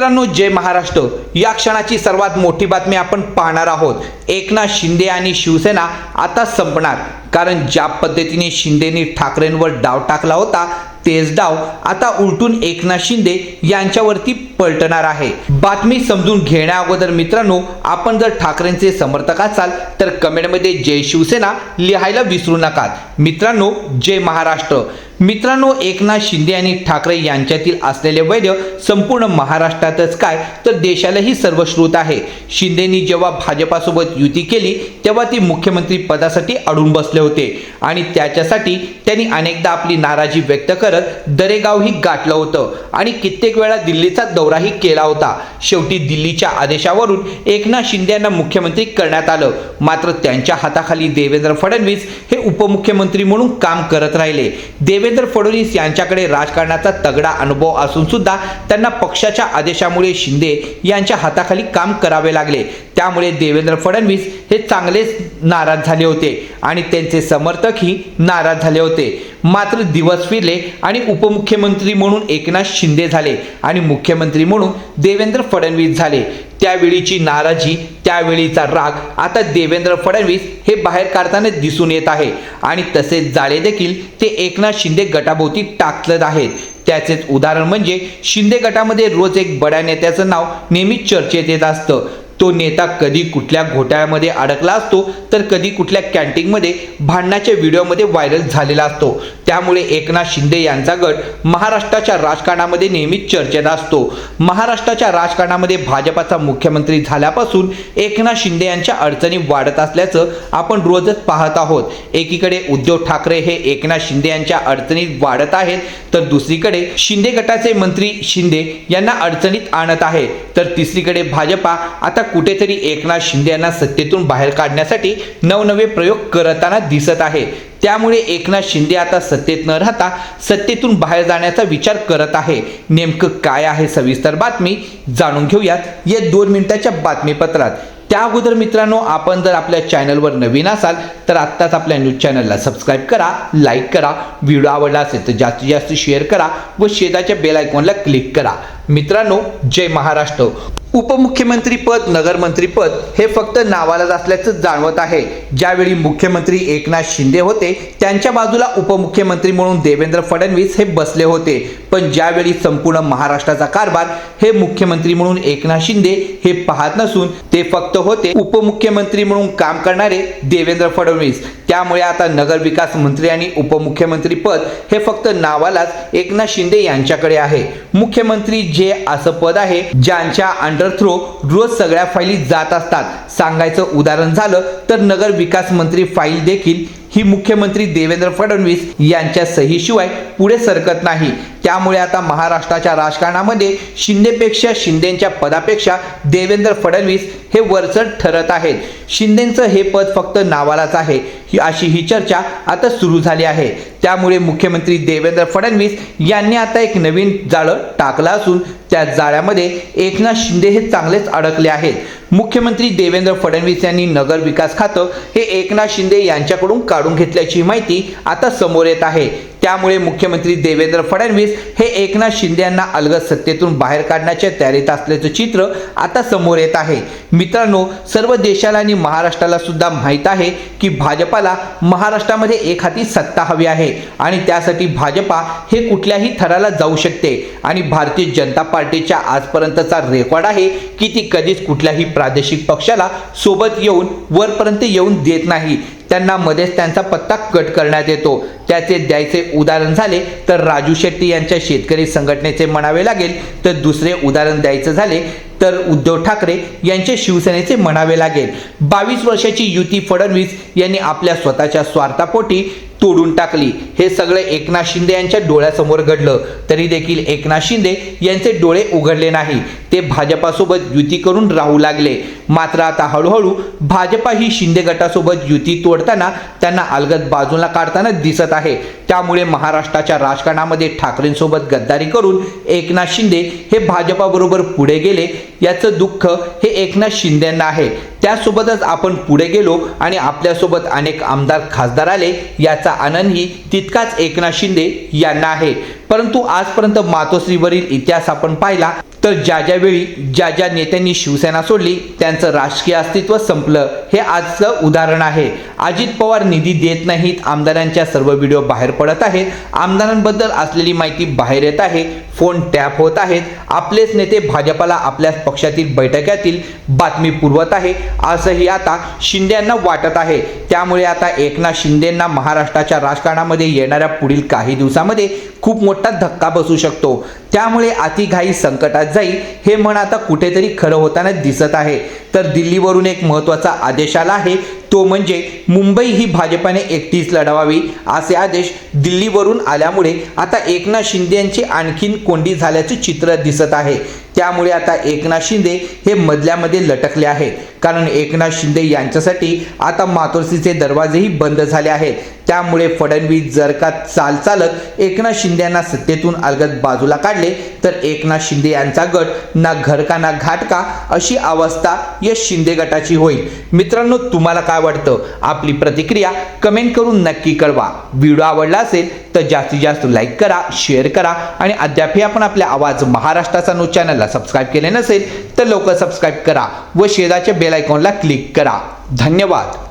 मित्रांनो जय महाराष्ट्र. या क्षणाची सर्वात मोठी बातमी आपण पाहणार आहोत. एकनाथ शिंदे आणि शिवसेना आता संपणार. कारण ज्या पद्धतीने शिंदेनी ठाकरेंवर डाव टाकला होता तेच डाव आता उलटून एकनाथ शिंदे यांच्यावरती पलटणार आहे. बातमी समजून घेण्या अगोदर मित्रांनो आपण जर ठाकरेंचे समर्थक असाल तर कमेंटमध्ये जय शिवसेना लिहायला विसरू नका मित्रांनो जय महाराष्ट्र. मित्रांनो एकनाथ शिंदे आणि ठाकरे यांच्यातील असलेले वैद्य संपूर्ण महाराष्ट्रातच काय तर देशालाही सर्वश्रुत आहे. शिंदेनी जेव्हा भाजपासोबत युती केली तेव्हा ती मुख्यमंत्री पदासाठी अडून बसले होते. आणि त्याच्यासाठी त्यांनी अनेकदा आपली नाराजी व्यक्त करत दरेगावही गाठलं होतं. आणि कित्येक वेळा दिल्लीचा दौरा दौराही केला होता. शेवटी दिल्लीच्या आदेशावरून एकनाथ शिंदे यांना मुख्यमंत्री करण्यात आलं. मात्र त्यांच्या हाताखाली देवेंद्र फडणवीस हे उपमुख्यमंत्री म्हणून काम करत राहिले. देवेंद्र फडणवीस यांच्याकडे राजकारणाचा तगडा अनुभव असून सुद्धा त्यांना पक्षाच्या आदेशामुळे शिंदे यांच्या हाताखाली काम करावे लागले. त्यामुळे देवेंद्र फडणवीस हे चांगलेच नाराज झाले होते आणि त्यांचे समर्थकही नाराज झाले होते. मात्र दिवस फिरले आणि उपमुख्यमंत्री म्हणून एकनाथ शिंदे झाले आणि मुख्यमंत्री म्हणून देवेंद्र फडणवीस झाले. त्यावेळीची नाराजी त्यावेळीचा राग आता देवेंद्र फडणवीस हे बाहेर काढताना दिसून येत आहे. आणि तसेच जाळे देखील ते एकनाथ शिंदे गटाभोवती टाकत आहेत. त्याचेच उदाहरण म्हणजे शिंदे गटामध्ये रोज एक बड्या नेत्याचं नाव नेहमी चर्चेत येत असतं. तो नेता कधी कुठल्या घोटाळ्यामध्ये अडकला असतो तर कधी कुठल्या कॅन्टीनमध्ये भांडणाच्या व्हिडिओमध्ये व्हायरल झालेला असतो. त्यामुळे एकनाथ शिंदे यांचा गट महाराष्ट्राच्या राजकारणामध्ये नेहमीच चर्चेत असतो. महाराष्ट्राच्या राजकारणामध्ये भाजपाचा मुख्यमंत्री झाल्यापासून एकनाथ शिंदे यांच्या अडचणी वाढत असल्याचं आपण रोजच पाहत आहोत. एकीकडे उद्धव ठाकरे हे एकनाथ शिंदे यांच्या अडचणीत वाढत आहेत तर दुसरीकडे शिंदे गटाचे मंत्री शिंदे यांना अडचणीत आणत आहे. तर तिसरीकडे भाजपा आता कुठेतरी एकनाथ शिंदे यांना सत्तेतून बाहेर काढण्यासाठी नवनवे प्रयोग करताना दिसत आहे. त्यामुळे एकनाथ शिंदे आता सत्तेत न राहता सत्तेतून बाहेर जाण्याचा विचार करत आहे. नेमकं काय आहे सविस्तर बातमी जाणून घेऊयात या दोन मिनिटाच्या बातमीपत्रात. त्या अगोदर मित्रांनो आपण जर आपल्या चॅनलवर नवीन असाल तर आत्ताच आपल्या न्यूज चॅनलला सबस्क्राईब करा लाईक करा व्हिडिओ आवडला असेल तर जास्तीत जास्त शेअर करा व शेजाच्या बेल आयकॉनला क्लिक करा. मित्रांनो जय महाराष्ट्र. उपमुख्यमंत्रीपद नगरमंत्रीपद हे फक्त नावालाच असल्याचं जाणवत आहे. ज्यावेळी मुख्यमंत्री एकनाथ शिंदे होते त्यांच्या बाजूला उपमुख्यमंत्री म्हणून देवेंद्र फडणवीस हे बसले होते. पण ज्यावेळी संपूर्ण महाराष्ट्राचा कारभार हे मुख्यमंत्री म्हणून एकनाथ शिंदे हे पाहत नसून ते फक्त होते उपमुख्यमंत्री म्हणून काम करणारे देवेंद्र फडणवीस. त्यामुळे आता नगर विकास मंत्री आणि उपमुख्यमंत्री पद हे फक्त नावालाच एकनाथ शिंदे यांच्याकडे आहे. मुख्यमंत्री जे असं पद आहे ज्यांच्या अंडर थ्रो रोज सगळ्या फायली जात असतात. सांगायचं उदाहरण झालं तर नगर विकास मंत्री फाईल देखील ही मुख्यमंत्री देवेंद्र फडणवीस यांच्या सहीशिवाय पुढे सरकत नाही. त्यामुळे आता महाराष्ट्राच्या राजकारणामध्ये शिंदेपेक्षा शिंदेच्या पदापेक्षा देवेंद्र फडणवीस हे वरचढ ठरत आहेत. शिंदेचं हे पद फक्त नावालाच आहे. ही अशी ही चर्चा आता सुरू झाली आहे. त्यामुळे मुख्यमंत्री देवेंद्र फडणवीस यांनी आता एक नवीन जाळं टाकलं असून त्या जाळ्यामध्ये एकनाथ शिंदे हे चांगलेच अडकले आहेत. मुख्यमंत्री देवेंद्र फडणवीस यांनी नगर विकास खातं हे एकनाथ शिंदे यांच्याकडून काढून घेतल्याची माहिती आता समोर येत आहे. त्यामुळे मुख्यमंत्री देवेंद्र फडणवीस हे एकनाथ शिंदे यांना अलगद सत्तेतून बाहेर काढण्याच्या तयारीत असल्याचं चित्र आता समोर येत आहे. मित्रांनो सर्व देशाला आणि महाराष्ट्राला सुद्धा माहीत आहे की भाजपाला महाराष्ट्रामध्ये एक हाती सत्ता हवी आहे आणि त्यासाठी भाजपा हे कुठल्याही थराला जाऊ शकते आणि भारतीय जनता पार्टीच्या आजपर्यंतचा रेकॉर्ड आहे की ती कधीच कुठल्याही प्रादेशिक पक्षाला सोबत येऊन वरपर्यंत येऊन देत नाही. त्यांना मध्येच त्यांचा पत्ता कट करण्यात येतो. त्याचे द्यायचे उदाहरण झाले तर राजू शेट्टी यांच्या शेतकरी संघटनेचे म्हणावे लागेल. तर दुसरे उदाहरण द्यायचं झाले तर उद्धव ठाकरे यांचे शिवसेनेचे म्हणावे लागेल. बावीस वर्षाची युती फडणवीस यांनी आपल्या स्वतःच्या स्वार्थापोटी तोडून टाकली. हे सगळे एकनाथ शिंदे यांच्या डोळ्यासमोर घडलं. तरी देखील एकनाथ शिंदे यांचे डोळे उघडले नाही. ते भाजपासोबत युती करून राहू लागले. मात्र आता हळूहळू भाजपा ही शिंदे गटासोबत युती तोडताना त्यांना अलगद बाजूला काढताना दिसत आहे. त्यामुळे महाराष्ट्राच्या राजकारणामध्ये ठाकरेंसोबत गद्दारी करून एकनाथ शिंदे हे भाजपाबरोबर पुढे गेले. याचं दुःख हे एकनाथ शिंदेंना आहे. त्यासोबतच आपण पुढे गेलो आणि आपल्यासोबत अनेक आमदार खासदार आले. याचा आनंदही तितकाच एकनाथ शिंदे यांना आहे. परंतु आजपर्यंत मातोश्रीवरील इतिहास आपण पाहिला तर ज्या ज्या वेळी ज्या ज्या नेत्यांनी शिवसेना सोडली त्यांचं राजकीय अस्तित्व संपलं. हे आजचं उदाहरण आहे. अजित पवार निधी देत नाहीत आमदारांच्या सर्व व्हिडिओ बाहेर पडत आहेत. आमदारांबद्दल असलेली माहिती बाहेर येत आहे. फोन टॅप होत आहेत. आपलेच नेते भाजपाला आपल्याच पक्षातील बैठकातील बातमी पुरवत आहे. असंही आता शिंदेंना वाटत आहे. त्यामुळे आता एकनाथ शिंदेंना महाराष्ट्राच्या राजकारणामध्ये येणाऱ्या पुढील काही दिवसामध्ये खूप मोठा धक्का बसू शकतो. त्यामुळे अतिघाई संकटात जाईल हे म्हण आता कुठेतरी खरं होताना दिसत आहे. तर दिल्लीवरून एक महत्त्वाचा आदेश आला आहे. तो म्हणजे मुंबई ही भाजपाने एकटीच लढवावी असे आदेश दिल्लीवरून आल्यामुळे आता एकनाथ शिंदे यांची आणखीन कोंडी झाल्याचे चित्र दिसत आहे. त्यामुळे आता एकनाथ शिंदे हे मधल्यामध्ये लटकले आहेत. कारण एकनाथ शिंदे यांच्यासाठी आता मातोश्रीचे दरवाजेही बंद झाले आहेत. त्यामुळे फडणवीस जर का चाल चालत एकनाथ शिंदे यांना सत्तेतून अलगद बाजूला काढले तर एकनाथ शिंदे यांचा गट ना घरका ना घाटका अशी अवस्था यश शिंदे गटाची होईल. मित्रांनो तुम्हाला काय वाटतं? आपली प्रतिक्रिया कमेंट करून नक्की कळवा. व्हिडिओ आवडला असेल तर जास्तीत जास्त लाईक करा शेअर करा आणि अद्यापही आपण आपल्या आवाज महाराष्ट्राचा नो चॅनलला सबस्क्राईब केले नसेल तर लवकर सबस्क्राईब करा व शेजारच्या बेल आयकॉनला क्लिक करा. धन्यवाद.